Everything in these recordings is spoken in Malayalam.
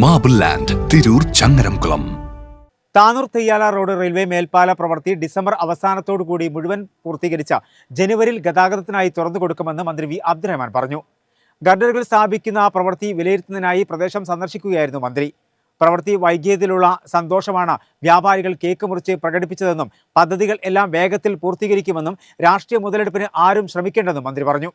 Marble land Tirur Changaramkulam Tanur Theyyala road railway മേൽപ്പാല പ്രവൃത്തി ഡിസംബർ അവസാനത്തോടു കൂടി മുഴുവൻ പൂർത്തീകരിച്ച ജനുവരിയിൽ ഗതാഗതത്തിനായി തുറന്നു കൊടുക്കുമെന്ന് മന്ത്രി വി അബ്ദുറഹ്മാൻ പറഞ്ഞു. ഗർഡറുകൾ സ്ഥാപിക്കുന്ന ആ പ്രവൃത്തി വിലയിരുത്തുന്നതിനായി പ്രദേശം സന്ദർശിക്കുകയായിരുന്നു മന്ത്രി. പ്രവൃത്തി വൈകിയതിലുള്ള സന്തോഷമാണ് വ്യാപാരികൾ കേക്ക് മുറിച്ച് പ്രകടിപ്പിച്ചതെന്നും പദ്ധതികൾ എല്ലാം വേഗത്തിൽ പൂർത്തീകരിക്കുമെന്നും രാഷ്ട്രീയ മുതലെടുപ്പിന് ആരും ശ്രമിക്കേണ്ടെന്നും മന്ത്രി പറഞ്ഞു.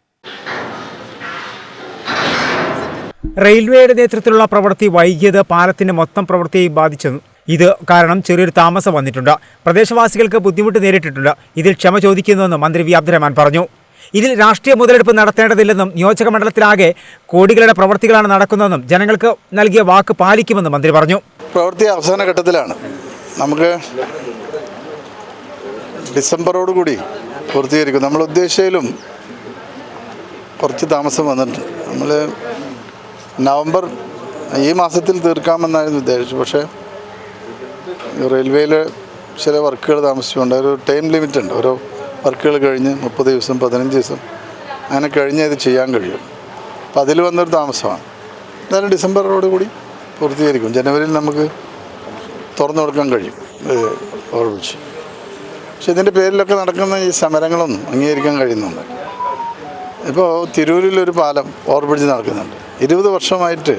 റെയിൽവേയുടെ നേതൃത്വത്തിലുള്ള പ്രവൃത്തി വൈകിയത് പാലത്തിന്റെ മൊത്തം പ്രവൃത്തിയെയും ബാധിച്ചു ഇത് കാരണം ചെറിയൊരു താമസം വന്നിട്ടുണ്ട്. പ്രദേശവാസികൾക്ക് ബുദ്ധിമുട്ട് നേരിട്ടിട്ടുണ്ട്. ഇതിൽ ക്ഷമ ചോദിക്കുന്നുവെന്നും മന്ത്രി വി അബ്ദുറഹ്മാൻ പറഞ്ഞു. ഇതിൽ രാഷ്ട്രീയ മുതലെടുപ്പ് നടത്തേണ്ടതില്ലെന്നും നിയോജക മണ്ഡലത്തിലാകെ കോടികളുടെ പ്രവൃത്തികളാണ് നടക്കുന്നതെന്നും ജനങ്ങൾക്ക് നൽകിയ വാക്ക് പാലിക്കുമെന്നും മന്ത്രി പറഞ്ഞു. പ്രവൃത്തി അവസാന ഘട്ടത്തിലാണ്. നമുക്ക് ഡിസംബറോടുകൂടി പൂർത്തീകരിക്കും. നമ്മൾ ഉദ്ദേശയിലും കുറച്ച് താമസം വന്നിട്ടുണ്ട്. നമ്മൾ നവംബർ ഈ മാസത്തിൽ തീർക്കാമെന്നായിരുന്നു ഉദ്ദേശിച്ചത്. പക്ഷേ റെയിൽവേയിൽ ചില വർക്കുകൾ താമസിച്ചുകൊണ്ട് ഒരു ടൈം ലിമിറ്റ് ഉണ്ട് ഓരോ വർക്കുകൾ കഴിഞ്ഞ് മുപ്പത് ദിവസം പതിനഞ്ച് ദിവസം അങ്ങനെ കഴിഞ്ഞ് ഇത് ചെയ്യാൻ കഴിയും. അപ്പം അതിൽ വന്നൊരു താമസമാണ്. എന്തായാലും ഡിസംബറോട് കൂടി പൂർത്തീകരിക്കും. ജനുവരിയിൽ നമുക്ക് തുറന്നു കൊടുക്കാൻ കഴിയും. ഓർമ്മിച്ച്. പക്ഷെ ഇതിന്റെ പേരിലൊക്കെ നടക്കുന്ന ഈ സമരങ്ങളൊന്നും അംഗീകരിക്കാൻ കഴിയുന്നുണ്ട്. ഇപ്പോൾ തിരൂരിലൊരു പാലം ഓവർബ്രിഡ്ജ് നടക്കുന്നുണ്ട്. ഇരുപത് വർഷമായിട്ട്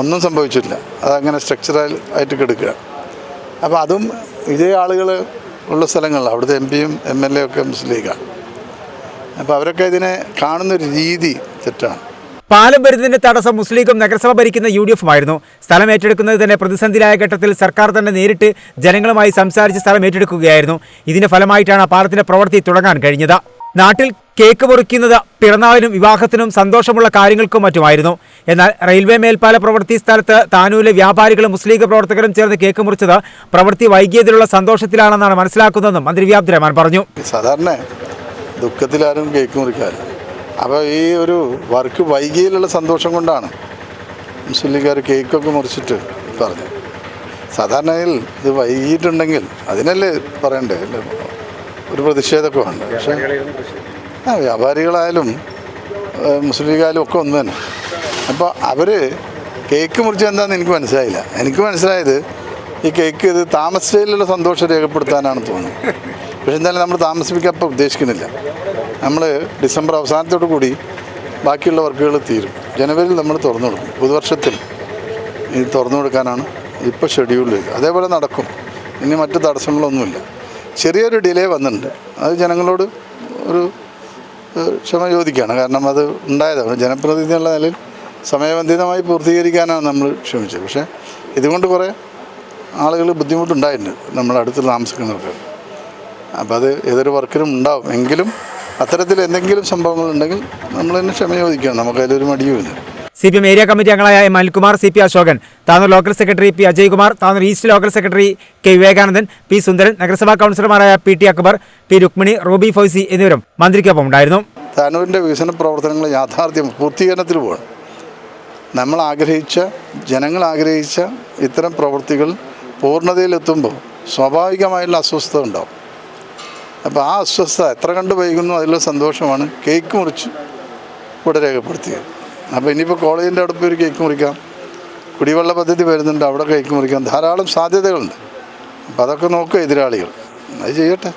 ഒന്നും സംഭവിച്ചില്ല അതങ്ങനെ സ്ട്രക്ചറൽ ആയിട്ട് കിടക്കുക. അപ്പോൾ അതും ഇതേ ആളുകൾ ഉള്ള സ്ഥലങ്ങളിൽ അവിടുത്തെ എം പിയും എം എൽ എ ഒക്കെ മുസ്ലിം ലീഗാണ് അപ്പോൾ അവരൊക്കെ ഇതിനെ കാണുന്നൊരു രീതി തെറ്റാണ്. പാലം വരുന്നതിന്റെ തടസ്സം മുസ്ലിം ലീഗും നഗരസഭ ഭരിക്കുന്ന യു ഡി എഫുമായിരുന്നു. സ്ഥലം ഏറ്റെടുക്കുന്നത് തന്നെ പ്രതിസന്ധിയിലായ ഘട്ടത്തിൽ സർക്കാർ തന്നെ നേരിട്ട് ജനങ്ങളുമായി സംസാരിച്ച് സ്ഥലം ഏറ്റെടുക്കുകയായിരുന്നു. ഇതിന്റെ ഫലമായിട്ടാണ് പാലത്തിന്റെ പ്രവൃത്തി തുടങ്ങാൻ കഴിഞ്ഞത്. നാട്ടിൽ കേക്ക് മുറിക്കുന്നത് പിറന്നാളിനും വിവാഹത്തിനും സന്തോഷമുള്ള കാര്യങ്ങൾക്കും മറ്റുമായിരുന്നു. എന്നാൽ റെയിൽവേ മേൽപ്പാല പ്രവൃത്തി സ്ഥലത്ത് താനൂരിലെ വ്യാപാരികളും മുസ്ലിം ലീഗ് പ്രവർത്തകരും ചേർന്ന് കേക്ക് മുറിച്ചത് പ്രവൃത്തി വൈകിയതിലുള്ള സന്തോഷത്തിലാണെന്നാണ് മനസ്സിലാക്കുന്നതെന്നും മന്ത്രി വി പറഞ്ഞു. സാധാരണ ദുഃഖത്തിലാരും കേക്ക് മുറിക്കാറില്ല. അപ്പോൾ ഈ ഒരു വർക്ക് വൈകിയിലുള്ള സന്തോഷം കൊണ്ടാണ് മുസ്ലിം ലീഗുകാർ കേക്കൊക്കെ മുറിച്ചിട്ട് പറഞ്ഞു സാധാരണയിൽ ഇത് വൈകിട്ടുണ്ടെങ്കിൽ അതിനല്ലേ പറയണ്ടേ? ഒരു പ്രതിഷേധമൊക്കെയുണ്ട് പക്ഷേ ആ വ്യാപാരികളായാലും മുസ്ലിം ലീഗായാലും ഒക്കെ ഒന്ന് തന്നെ. അപ്പോൾ അവർ കേക്ക് മുറിച്ച് എന്താണെന്ന് എനിക്ക് മനസ്സിലായില്ല. എനിക്ക് മനസ്സിലായത് ഈ കേക്ക് ഇത് താമസിച്ചതിലുള്ള സന്തോഷം രേഖപ്പെടുത്താനാണ് തോന്നുന്നത്. പക്ഷെ എന്തായാലും നമ്മൾ താമസിപ്പിക്കാൻ ഇപ്പോൾ ഉദ്ദേശിക്കുന്നില്ല. നമ്മൾ ഡിസംബർ അവസാനത്തോടു കൂടി ബാക്കിയുള്ള വർക്കുകൾ തീരും. ജനുവരിയിൽ നമ്മൾ തുറന്നു കൊടുക്കും. പുതുവർഷത്തിൽ ഇത് തുറന്നു കൊടുക്കാനാണ് ഇപ്പോൾ ഷെഡ്യൂൾ അതേപോലെ നടക്കും. ഇനി മറ്റ് തടസ്സങ്ങളൊന്നുമില്ല. ചെറിയൊരു ഡിലേ വന്നിട്ടുണ്ട്. അത് ജനങ്ങളോട് ഒരു ക്ഷമ ചോദിക്കുകയാണ്. കാരണം അത് ഉണ്ടായതാണ്. ജനപ്രതിനിധി എന്നുള്ള നിലയിൽ സമയബന്ധിതമായി പൂർത്തീകരിക്കാനാണ് നമ്മൾ ശ്രമിച്ചത് പക്ഷേ ഇതുകൊണ്ട് കുറേ ആളുകൾ ബുദ്ധിമുട്ടുണ്ടായിട്ടുണ്ട് നമ്മുടെ അടുത്ത് താമസിക്കുന്നവർക്ക്. അപ്പോൾ അത് ഏതൊരു വർക്കിനും ഉണ്ടാവും. എങ്കിലും അത്തരത്തിൽ എന്തെങ്കിലും സംഭവങ്ങളുണ്ടെങ്കിൽ നമ്മൾ തന്നെ ക്ഷമ ചോദിക്കുകയാണ്. നമുക്ക് അതിലൊരു മടിയുമില്ല. C P M area committee അംഗങ്ങളായ M Anilkumar C P Ashokan Tanur local secretary P Ajaykumar Tanur east local secretary K Vivekanandan P Sundaran നഗരസഭാ കൗൺസിലർമാരായ P T Akbar P Rukmini Ruby Fauzi എന്നിവരും മന്ത്രിക്കൊപ്പം ഉണ്ടായിരുന്നു. താനൂരിന്റെ വികസന പ്രവർത്തനങ്ങൾ യാഥാർത്ഥ്യം പൂർത്തീകരണത്തിൽ പോകണം നമ്മൾ ആഗ്രഹിച്ച ജനങ്ങൾ ആഗ്രഹിച്ച ഇത്തരം പ്രവൃത്തികൾ പൂർണതയിലെത്തുമ്പോൾ സ്വാഭാവികമായുള്ള അസ്വസ്ഥത ഉണ്ടാവും. അപ്പോൾ ആ അസ്വസ്ഥത എത്ര കണ്ട് വൈകുന്നു അതിലുള്ള സന്തോഷമാണ് കേക്ക് മുറിച്ച് ഇവിടെ രേഖപ്പെടുത്തിയത്. അപ്പോൾ ഇനിയിപ്പോൾ കോളേജിന്റെ അടുപ്പ് ഒരു കേക്ക് മുറിക്കാം. കുടിവെള്ള പദ്ധതി വരുന്നുണ്ട് അവിടെ കേക്ക് മുറിക്കാം. ധാരാളം സാധ്യതകളുണ്ട്. അപ്പോൾ അതൊക്കെ നോക്കുക എതിരാളികൾ. അത് ചെയ്യട്ടെ.